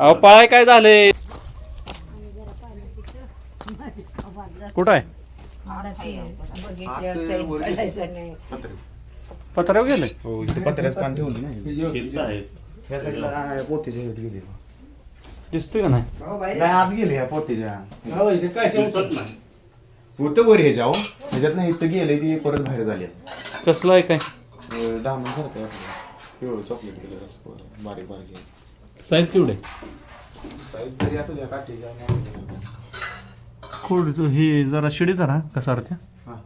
अहो पाय काय झाले कुठं आहे? पत्र्यावर गेले हो इथे पत्र्याच पान ठेवलं नाही. या साईडला पोतीच्या गेले. दिसतोय का नाही? नाही आत गेले ह्या पोतीच्या होतं वर ह्याच्या हो ह्याच्यात नाही इथं गेले ती परत बाहेर झाले. कसलं आहे काय? दहा मिनिट सारखं पिवळं चॉकलेट केलं असं बारीक बारीक साईज केवढे? साईज तरी असं द्या काठीच्या खोड ही जरा शिडी धरा कसा त्या हा.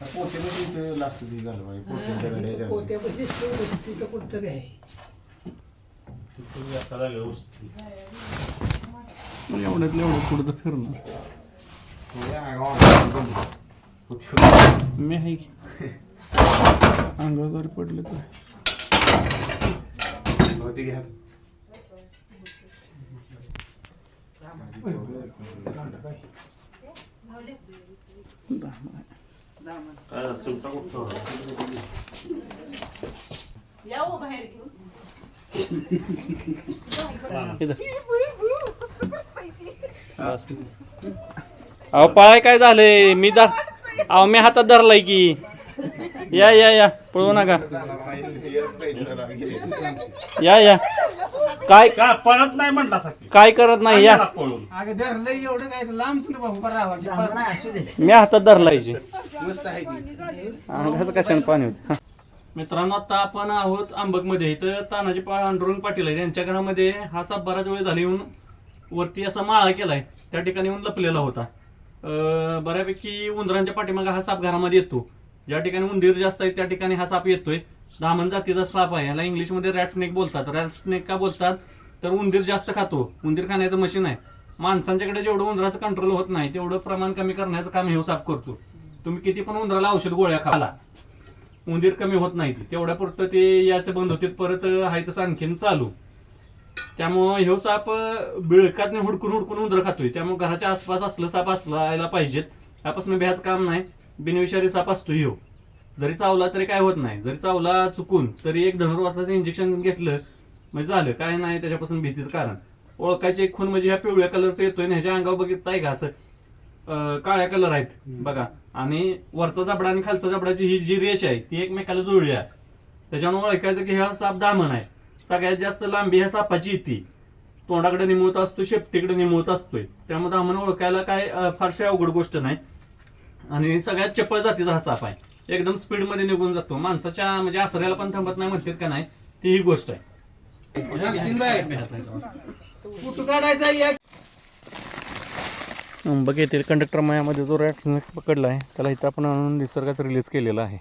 पोते इथं लास्ट ती झालं पाहिजे पोत्यांच्या गड्या पोत्यापाशी कुठतरी आहे. एवढ्यातलं एवढं पुढं तर फिरणं मी आहे की? अंगावर जरी पडले तर. घ्या अहो पाय काय झाले? मी धर अहो मी हातात धरलाय की. या या या. पळू नका. या या. काय का पळत नाही म्हणला काय करत नाही या. पळून. अगं धरलं एवढं काय? लांब तुला राहावा मी हातात धरलायची मस्त आहे ती. अंगाचं कशाने पाणी होत. मित्रांनो आता आपण आहोत आंबकमध्ये इथं तानाजी पांडुरंग पाटील आहे त्यांच्या घरामध्ये हा साप बराच वेळ झाला. येऊन वरती असा माळा केलाय. त्या ठिकाणी येऊन लपलेला होता. अं, बऱ्यापैकी उंदरांच्या पाठीमागे हा साप घरामध्ये येतो. ज्या ठिकाणी उंदीर जास्त आहे त्या ठिकाणी हा साप येतोय. दामन जातीचा साप आहे. याला इंग्लिशमध्ये रॅट स्नेक बोलतात. रॅट स्नेक का बोलतात? तर उंदीर जास्त खातो. उंदीर खाण्याचं मशीन आहे. माणसांच्याकडे जेवढं उंदराचं कंट्रोल होत नाही तेवढं प्रमाण कमी करण्याचं काम हे साप करतो. तुम्ही किती पण उंदराला औषध गोळ्या खाला. उंदीर कमी होत नाही तेवढ्या पुरतं ते याचं बंद होते परत आहे तसं आणखीन चालू. त्यामुळं ह्यो हो साप बिळकातने हुडकून हुडकून उंदर खातोय. त्यामुळे घराच्या आसपास असलं साप असलायला पाहिजेत. त्यापासून भ्याच काम नाही. बिनविषारी साप असतो ह्यो जरी चावला तरी काय होत नाही. जरी चावला चुकून तरी एक धनुर्वासाचं इंजेक्शन घेतलं म्हणजे झालं. काय नाही त्याच्यापासून भीतीचं कारण. ओळखायचे एक खून म्हणजे ह्या पिवळ्या कलरचं येतोय ना ह्याच्या अंगावर बघितताय का असं? काळ्या कलर आहेत बघा. आणि वरचा जबडा आणि खालचा जबडाची ही जी रेष आहे ती एकमेकाला जुळली आहे त्याच्यामुळे ओळखायचं की हा साप दामन आहे. सगळ्यात जास्त लांबी ह्या सापाची येते तोंडाकडे निमवत असतो शेपटीकडे निमवत असतोय. त्यामुळे दामन ओळखायला काय फारशी अवघड गोष्ट नाही. आणि सगळ्यात चपळ जातीचा हा साप आहे. एकदम स्पीडमध्ये निघून जातो. माणसाच्या म्हणजे आसऱ्याला पण थांबत नाही म्हणतात का नाही ती ही गोष्ट आहे. कुठं काढायचं या बघ येथील कंडक्टर मायामध्ये जो रॅट पकडला आहे त्याला इथं आपण आणून निसर्गात रिलीज केलेला आहे.